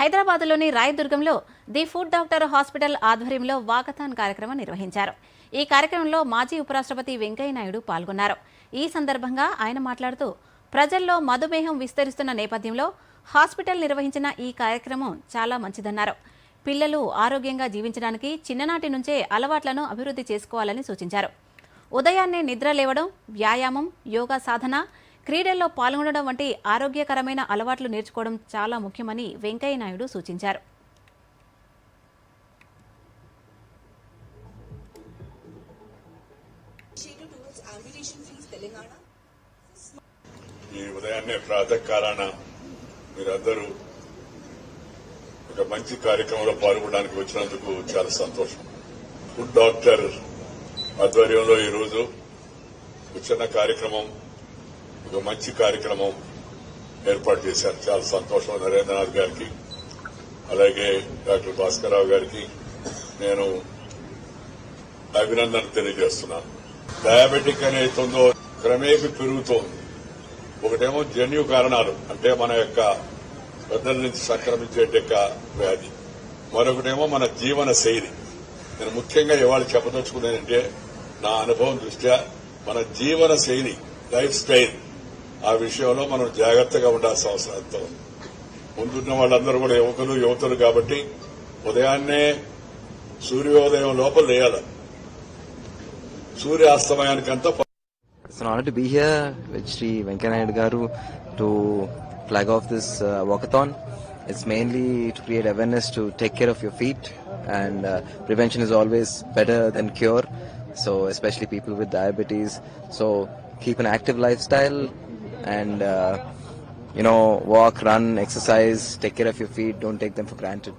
హైదరాబాద్లోని రాయదుర్గంలో the food doctor hospital ఆధ్వర్యంలో వాకథాన్ కార్యక్రమం నిర్వహించారు. ఈ కార్యక్రమంలో మాజీ ఉపరాష్ట్రపతి వెంకయ్యనాయుడు పాల్గొన్నారు. ఈ సందర్భంగా ఆయన మాట్లాడుతూ ప్రజల్లో మధుమేహం విస్తరిస్తున్న నేపథ్యంలో హాస్పిటల్ నిర్వహించిన ఈ కార్యక్రమం చాలా మంచిదన్నారు. పిల్లలు ఆరోగ్యంగా జీవించడానికి చిన్ననాటి నుంచే అలవాట్లను అభివృద్ధి చేసుకోవాలని సూచించారు. ఉదయాన్నే నిద్ర లేవడం వ్యాయామం యోగా సాధన క్రీడల్లో పాల్గొనడం వంటి ఆరోగ్యకరమైన అలవాట్లు నేర్చుకోవడం చాలా ముఖ్యమని వెంకయ్యనాయుడు సూచించారు. ఈ ఉదయాన్నే ప్రాతకాలాన మీరందరూ ఒక మంచి కార్యక్రమంలో పాల్గొనడానికి వచ్చినందుకు చాలా సంతోషం. ఫుడ్ డాక్టర్ ఆధ్వర్యంలో ఈరోజు ఒక చిన్న కార్యక్రమం ఒక మంచి కార్యక్రమం ఏర్పాటు చేశారు. చాలా సంతోషం. నరేంద్రనాథ్ గారికి అలాగే డాక్టర్ భాస్కరరావు గారికి నేను అభినందన తెలియజేస్తున్నాను. డయాబెటిక్ అనేది ఉందో క్రమేపి పెరుగుతోంది. ఒకటేమో జన్యు కారణాలు అంటే మన యొక్క పెద్దల నుంచి సంక్రమించే యొక్క వ్యాధి. మరొకటేమో మన జీవన శైలి. నేను ముఖ్యంగా ఇవాళ చెప్పదలుచుకున్నానంటే నా అనుభవం దృష్ట్యా మన జీవన శైలి లైఫ్ స్టైల్ ఆ విషయంలో మనం జాగ్రత్తగా ఉండాల్సిన అవసరం ఎంతో ఉంది. ముందున్న వాళ్ళందరూ కూడా యువకులు యువతులు కాబట్టి ఉదయాన్నే సూర్యోదయం లోపల లేయాలి సూర్యాస్తమయానికంతా It's an honor to be here with Sri Venkaya Naidu Garu to flag off this uh, walkathon. It's mainly to create awareness to take care of your feet and uh, prevention is always better than cure. So especially people with diabetes. So keep an active lifestyle and uh, you know walk, run, exercise, take care of your feet. Don't take them for granted.